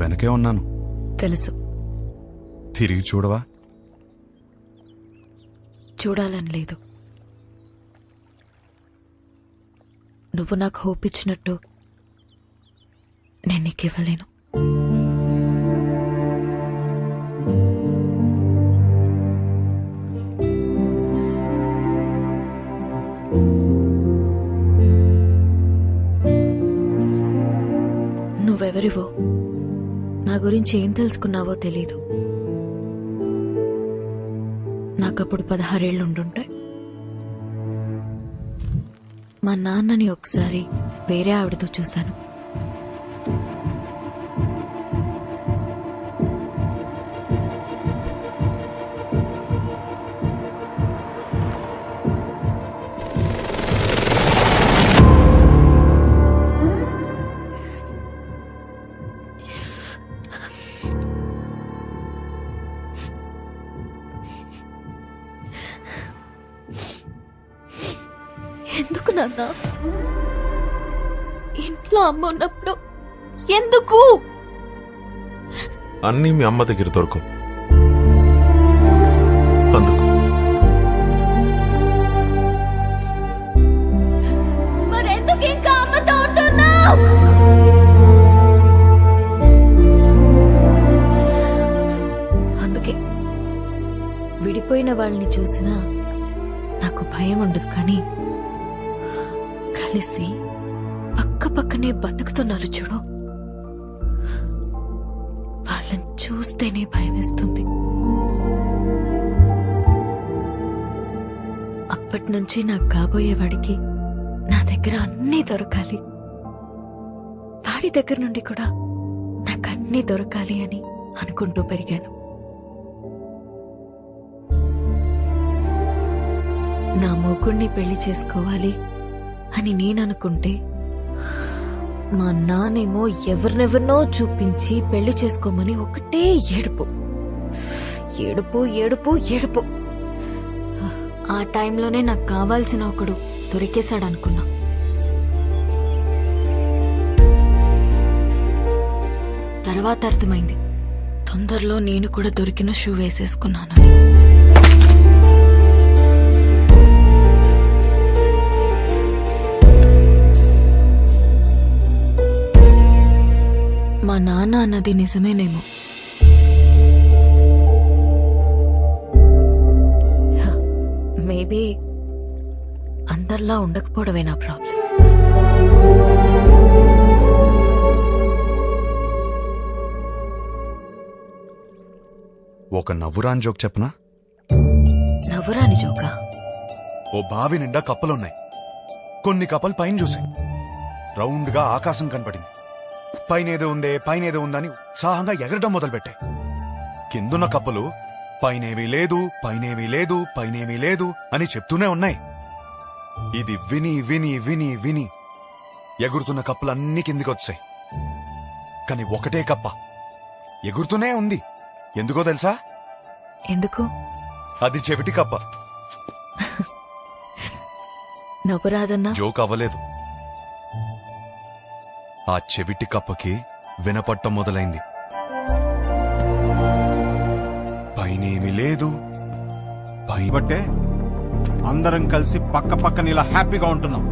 వెనకే ఉన్నాను. తెలుసు. తిరిగి చూడవా? చూడాలని లేదు. నువ్వు నాకు హోప్ ఇచ్చినట్టు నేను నీకు ఇవ్వలేను. నువ్వెవరివో నా గురించి ఏం తెలుసుకున్నావో తెలీదు. నాకప్పుడు పదహారేళ్ళు ఉండుంటాయి మా నాన్నని ఒకసారి వేరే ఆవిడతో చూశాను. ఎందుకు నాన్న ఇంట్లో అమ్మ ఉన్నప్పుడు ఎందుకు? అన్నీ మీ అమ్మ దగ్గర దొరకవు. అందుకు. మరెందుకు ఇంకా అమ్మతో ఉంటున్నావు? అందుకే విడిపోయిన వాళ్ళని చూసినా నాకు భయం ఉండదు కానీ కలిసి పక్క పక్కనే బతుకుతున్నారు చూడు. వాళ్ళని చూస్తేనే భయం వేస్తుంది. అప్పటి నుంచి నాకు కాబోయేవాడికి నా దగ్గర అన్నీ దొరకాలి. వాడి దగ్గర నుండి కూడా నాకు అన్నీ దొరకాలి అని అనుకుంటూ పెరిగాను. నా మొగుణ్ణి పెళ్ళి చేసుకోవాలి. అని నేను అనుకుంటే మా నానేమో ఎవరినెవరినో చూపించి పెళ్ళి చేసుకోమని ఒకటే ఏడుపు. ఏడుపు ఏడుపు ఏడుపు. ఆ టైంలోనే నాకు కావాల్సిన ఒకడు దొరికేశాడనుకున్నా. తర్వాత అర్థమైంది. తొందరలో నేను కూడా దొరికిన షూ వేసేసుకున్నానని. మా నాన్న అన్నది నిజమేనేమో. మేబీ అందరిలా ఉండకపోవడమే నా ప్రాబ్లం. ఒక నవ్వురాని జోక్ చెప్పనా? నవ్వురాని జోకా? ఓ బావి నిండా కప్పలున్నాయి. కొన్ని కప్పలు పైన చూసాయి రౌండ్గా ఆకాశం కనపడింది. పైనేదో ఉందే పైనేదో ఉందని ఉత్సాహంగా ఎగరడం మొదలుపెట్టాయి కిందున్న కప్పలు పైనేమీ లేదు పైనేమీ లేదు పైనేమీ లేదు అని చెప్తూనే ఉన్నాయి. ఇది విని విని విని విని ఎగురుతున్న కప్పలన్నీ కిందికొచ్చాయి. కాని ఒకటే కప్ప ఎగురుతూనే ఉంది. ఎందుకో తెలుసా? ఎందుకు? అది చెవిటి కప్ప. నవ్వురాదన్నా జోక్ అవ్వలేదు. ఆ చెవిటి కప్పకి వినపట్టం మొదలైంది. పైనేమి లేదు. పై బట్టే అందరం కలిసి పక్క పక్కన ఇలా హ్యాపీగా ఉంటున్నాం.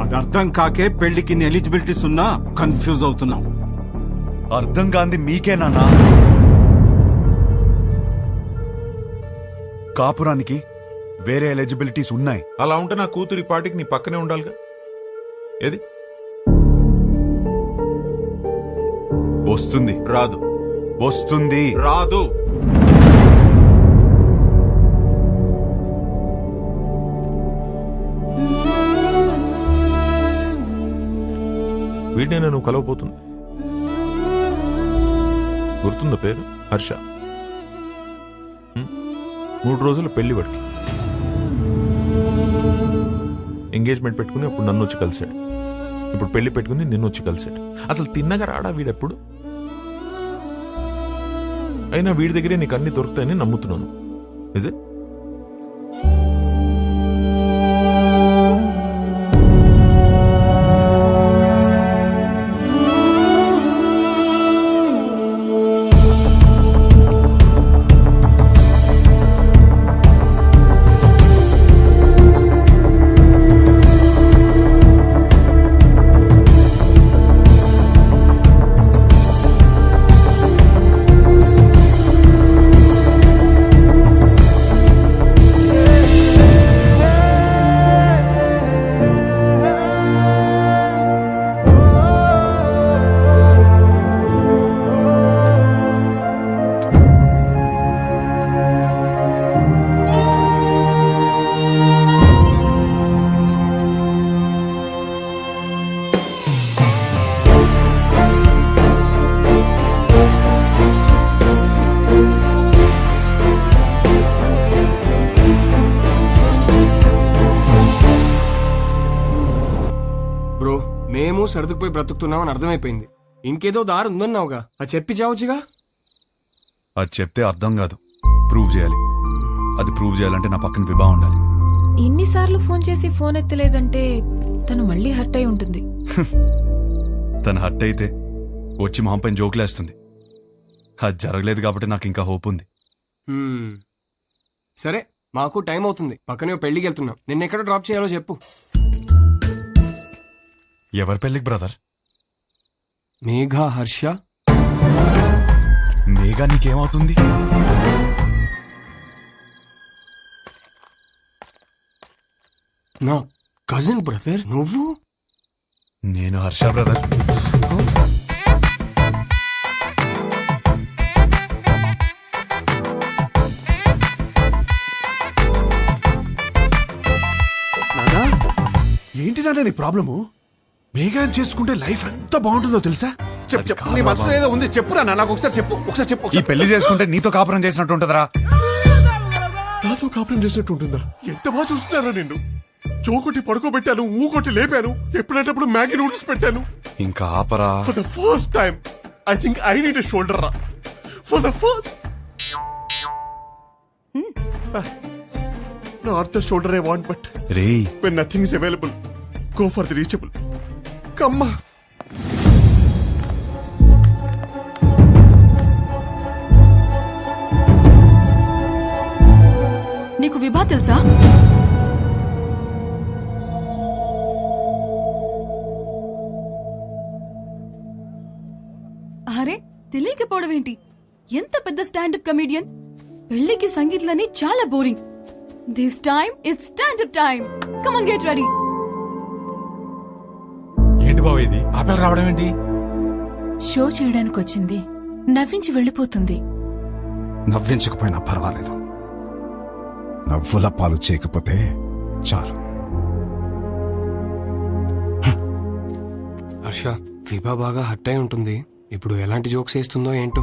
అది అర్థం కాకే పెళ్ళికి ఎలిజిబిలిటీస్ ఉన్నా కన్ఫ్యూజ్ అవుతున్నాం. అర్థం కాంది మీకేనా కాపురానికి వేరే ఎలిజిబిలిటీస్ ఉన్నాయి. అలా ఉంటే నా కూతురి పాటికి నీ పక్కనే ఉండాలిగా. ఏది? వస్తుంది. రాదు. వస్తుంది. రాదు. వీడినే నువ్వు కలవబోతుంది. గుర్తుందో పేరు? హర్ష. మూడు రోజులు పెళ్ళి వాడికి. ఎంగేజ్మెంట్ పెట్టుకుని అప్పుడు నన్ను వచ్చి కలిశాడు. ఇప్పుడు పెళ్ళి పెట్టుకుని నిన్ను వచ్చి కలిశాడు. అసలు తిన్నగా రాడా వీడెప్పుడు? అయినా వీడి దగ్గరే నీకు అన్ని దొరుకుతాయని నమ్ముతున్నాను. నిజే మేము సర్దుకుపోయి బ్రతుకుతున్నామని అర్థమైపోయింది. ఇంకేదో దారి ఉందన్నావుగా. అది చెప్పి చావచ్చుగా అది చెప్తే అర్థం కాదు. ప్రూవ్ చేయాలి. అది ప్రూవ్ చేయాలంటే నా పక్కన విభా ఉండాలి. ఇన్నిసార్లు ఫోన్ చేసి ఫోన్ ఎత్తలేదంటే తను మళ్ళీ హర్ట్ అయి ఉంటుంది. తను హట్ అయితే వచ్చి మొహం పైన జోకులేస్తుంది అది జరగలేదు కాబట్టి నాకు ఇంకా హోప్ ఉంది. సరే మాకు టైం అవుతుంది. పక్కనే పెళ్ళికి వెళ్తున్నాం. నిన్న ఎక్కడ డ్రాప్ చేయాలో చెప్పు. ఎవరి పెళ్ళికి బ్రదర్? మేఘా హర్ష. మేఘా నీకేమవుతుంది? నా కజిన్ బ్రదర్ నువ్వు? నేను హర్ష బ్రదర్. ఏంటి నాన్న నీ ప్రాబ్లము? మేఘాన్ని చేసుకుంటే లైఫ్ ఎంత బాగుంటుందో తెలుసా? చెప్పు చెప్పు. నీ మనసులో. ఏదో ఉంది చెప్పురా నాన్న నాకు ఒకసారి చెప్పు ఒకసారి చెప్పు ఈ ఒకసారి. పెళ్ళి చేసుకుంటే నీతో కాపురం చేసినట్టు ఉంటదరా. నాతో కాపురం చేసినట్టు ఉంటుందా ఎంత బాగా చూస్తున్నారా నిన్ను? చోకొట్టి పడుకోబెట్టాను ఊకొట్టి లేపాను ఎప్పుడేటప్పుడు మ్యాగీ నూడిల్స్ పెట్టాను. ఇంకా ఆపరా. For the first time I think I need a shoulder రా. For the first the shoulder I want but రేయ్. when nothing is available, go for the reachable. Come నీకు విభా తెలుసా? అరే తెలియకపోవడం ఏంటి ఎంత పెద్ద స్టాండప్ కమీడియన్? పెళ్ళికి సంగీత్లని చాలా boring. This time it's standup time come on get ready బావ ఇది. ఆపేలు రావడం ఏంటి? షో చేయడానికి వచ్చింది నవ్వించి వెళ్ళిపోతుంది. నవ్వించకపోయినా పర్వాలేదు. నవ్వుల పాలు చేయకపోతే చాలు. హర్ష విభా బాగా హర్ట్ అయి ఉంటుంది. ఇప్పుడు ఎలాంటి జోక్స్ వేస్తుందో ఏంటో.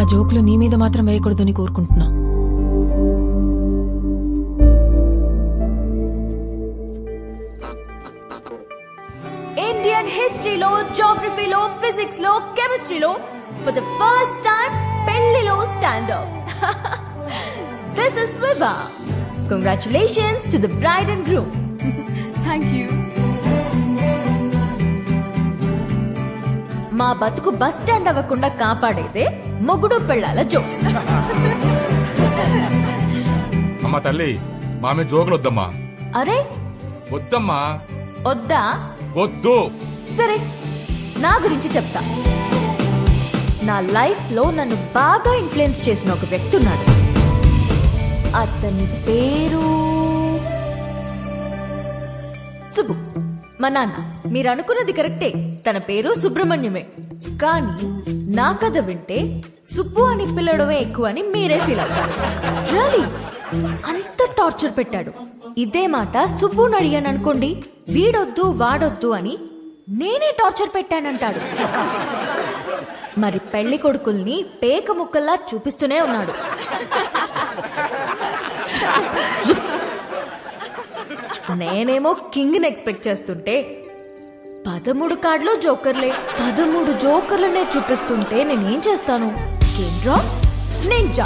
ఆ జోకులు నీ మీద మాత్రం వేయకూడదని కోరుకుంటున్నా. జోగ్రఫీలో ఫిజిక్స్లో కెమిస్ట్రీలో ఫర్ ద ఫస్ట్ టైం పెళ్ళిలో standup this is Vibha congratulations to the bride and groom thank you మా బతుకు బస్ స్టాండ్ అవ్వకుండా కాపాడేదే మొగుడు పెళ్ళాల జోక్స్. అమ్మా తల్లి మామే జోకులు వద్దమ్మా. అరే? వద్దమ్మా. వద్దా? వద్దు. సరే నా గురించి చెప్తా. నా లైఫ్లో నన్ను బాగా ఇన్ఫ్లుయెన్స్ చేసిన ఒక వ్యక్తి ఉన్నాడు అతని పేరు సుబ్బు. మా నాన్న మీరు అనుకున్నది కరెక్టే. తన పేరు సుబ్రహ్మణ్యమే. కానీ నా కథ వింటే సుబ్బు అని పిల్లడమే ఎక్కువ అని మీరే ఫీల్ అవుతారు. Really? అంత టార్చర్ పెట్టాడు. ఇదే మాట సుబ్బుని అడిగాను అనుకోండి వీడొద్దు వాడొద్దు అని నేనే టార్చర్ పెట్టానంటాడు. మరి పెళ్ళి కొడుకుల్ని పేక ముక్కల్లా చూపిస్తూనే ఉన్నాడు. నేనేమో కింగ్ ఎక్స్పెక్ట్ చేస్తుంటే పదమూడు కార్డులో జోకర్లే. పదమూడు జోకర్లనే చూపిస్తుంటే నేనేం చేస్తాను? కేంద్రా? నేను జా